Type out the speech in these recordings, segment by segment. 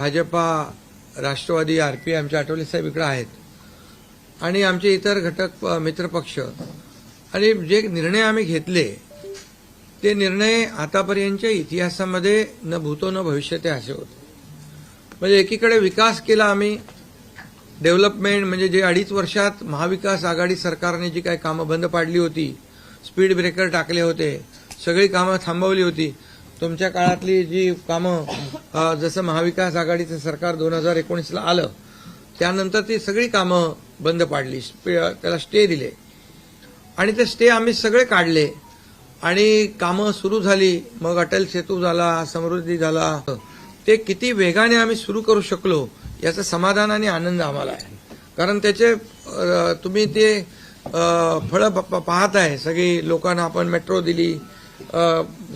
Bhajpa Rashtrawadi R P आमचे आठवले साहेब इकडे आहेत. आणि आमचे इतर घटक मित्रपक्ष. आणि जे निर्णय आम्ही घेतले ते निर्णय आतापर्यंतच्या इतिहासामध्ये न भूतो न भविष्य ते असे होते. म्हणजे एकीकडे विकास केला आम्ही डेव्हलपमेंट म्हणजे जे अडीच वर्षात महाविकास आघाडी सरकारने जी काही कामं बंद पाडली होती स्पीड ब्रेकर टाकले होते सगळी कामं थांबवली होती तुमच्या काळातली जी कामं जसं महाविकास आघाडीचं सरकार दोन हजार एकोणीसला आलं त्यानंतर ती सगळी कामं बंद पाडली त्याला स्टे दिले. आणि ते स्टे आम्ही सगळे काढले. आणि कामं सुरू झाली मग अटल सेतू झाला समृद्धी झाला. ते किती वेगाने आम्ही सुरू करू शकलो याचं समाधान आणि आनंद आम्हाला आहे. कारण त्याचे तुम्ही ते फळं प- पाहत आहे सगळी लोकांना आपण मेट्रो दिली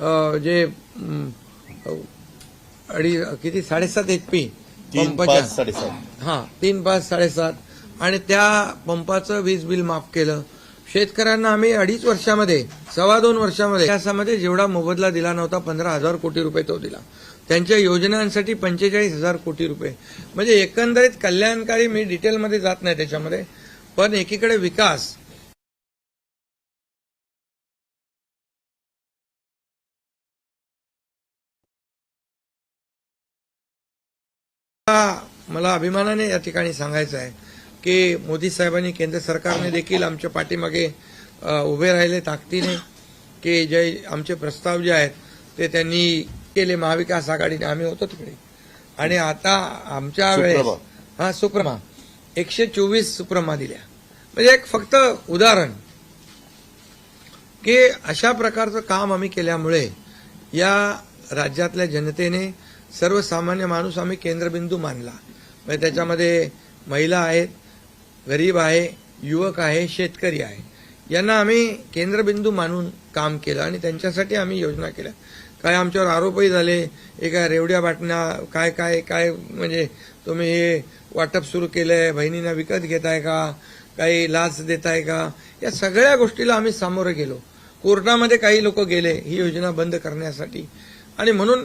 जे अडी किती? साडेसात एच पी तीन पाच साडेसात. हा तीन पाच साडेसात. आणि त्या पंपाचं वीज बिल माफ केलं. शेतकऱ्यांना आम्ही अडीच वर्षामध्ये सव्वा दोन वर्षामध्ये इतिहासामध्ये जेवढा मोबदला दिला नव्हता पंधरा हजार कोटी रुपये तो दिला. त्यांच्या योजनांसाठी पंचेचाळीस हजार कोटी रुपये. म्हणजे एकंदरीत कल्याणकारी मी डिटेलमध्ये जात नाही त्याच्यामध्ये पण एकीकडे विकास मला अभिमानाने या ठिकाणी सांगायचं आहे की मोदी साहेबांनी केंद्र सरकारने देखील आमच्या पाठीमागे उभे राहिले ताकदीने की जे आमचे प्रस्ताव जे आहेत ते त्यांनी केले. महाविकास आघाडीने आम्ही होतो तिकडे. आणि आता आमच्या वेळेस. हा सुप्रमा. एकशे चोवीस सुप्रमा दिल्या. म्हणजे एक फक्त उदाहरण की अशा प्रकारचं काम आम्ही केल्यामुळे या राज्यातल्या जनतेने सर्वसामान्य माणूस आम्ही केंद्रबिंदू मानला. म्हणजे त्याच्यामध्ये महिला आहेत गरीब आहे युवक आहे शेतकरी आहे. यांना आम्ही केंद्रबिंदू मानून काम केलं आणि त्यांच्यासाठी आम्ही योजना केल्या. काय आमच्यावर आरोपही झाले एका रेवड्या बाटण्या काय काय काय म्हणजे तुम्ही हे वाटप सुरू केलंय बहिणींना विकत घेताय का काही लाच देताय का या सगळ्या गोष्टीला आम्ही सामोरं गेलो. कोर्टामध्ये काही लोक गेले ही योजना बंद करण्यासाठी. आणि म्हणून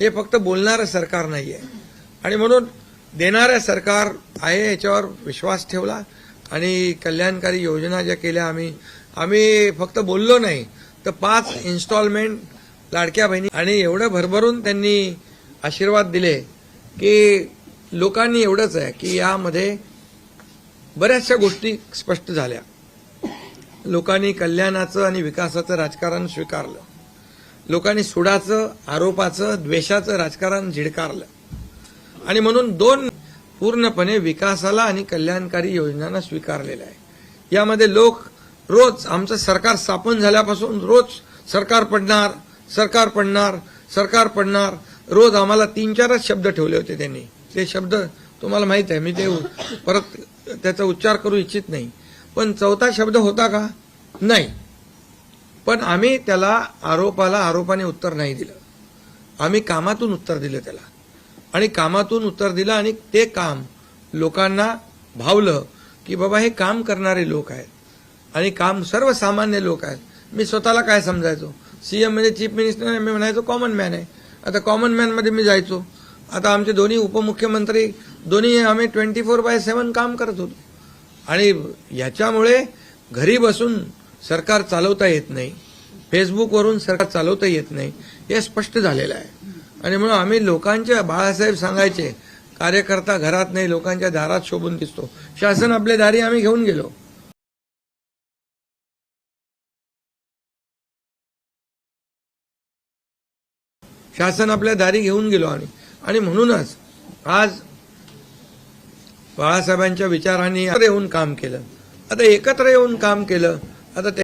हे फक्त बोलणारं सरकार नाही आहे आणि म्हणून देणारं सरकार आहे याच्यावर विश्वास ठेवला आणि कल्याणकारी योजना ज्या केल्या आम्ही आम्ही फक्त बोललो नाही तर पाच इन्स्टॉलमेंट लाडक्या बहिणी आणि एवढं भरभरून त्यांनी आशीर्वाद दिले की लोकांनी एवढंच आहे की यामध्ये बऱ्याचशा गोष्टी स्पष्ट झाल्या. लोकांनी कल्याणाचं आणि विकासाचं राजकारण स्वीकारलं. लोकांनी सुडाचं आरोपाचं द्वेषाचं राजकारण झिडकारलं. आणि म्हणून दोन पूर्णपणे विकासाला आणि कल्याणकारी योजनांना स्वीकारलेलं आहे. यामध्ये लोक रोज आमचं सरकार स्थापन झाल्यापासून रोज सरकार पडणार सरकार पडणार सरकार पडणार. रोज आम्हाला तीन चारच शब्द ठेवले होते त्यांनी. ते शब्द तुम्हाला माहीत आहे मी ते परत त्याचा उच्चार करू इच्छित नाही. पण चौथा शब्द होता का? नाही. पण आम्ही त्याला आरोपाला आरोपाने उत्तर नाही दिलं. आम्ही कामातून उत्तर दिलं त्याला. आणि कामातून उत्तर दिलं आणि ते काम लोकांना भावलं की बाबा हे काम करणारे लोक आहेत. आणि काम सर्वसामान्य लोक आहेत. मी स्वतःला काय समजायचो? सीएम म्हणजे चीफ मिनिस्टर मी म्हणायचो कॉमन मॅन आहे. आता कॉमन मॅनमध्ये मी जायचो. आता आमचे दोन्ही उपमुख्यमंत्री दोन्ही आम्ही ट्वेंटी फोर बाय सेवन काम करत होतो. आणि याच्यामुळे घरी बसून सरकार चालवता येत नाही. फेसबुकवरून सरकार चालवता येत नाही. हे स्पष्ट झालेलं आहे. आणि म्हणून आम्ही लोकांच्या बाळासाहेब सांगायचे कार्यकर्ता घरात नाही लोकांच्या दारात शोभून दिसतो. शासन आपले दारी आम्ही घेऊन गेलो. शासन आपल्या दारी घेऊन गेलो आम्ही. आणि म्हणूनच आज बाळासाहेबांच्या विचारांनी येऊन काम केलं. आता एकत्र येऊन काम केलं आता ते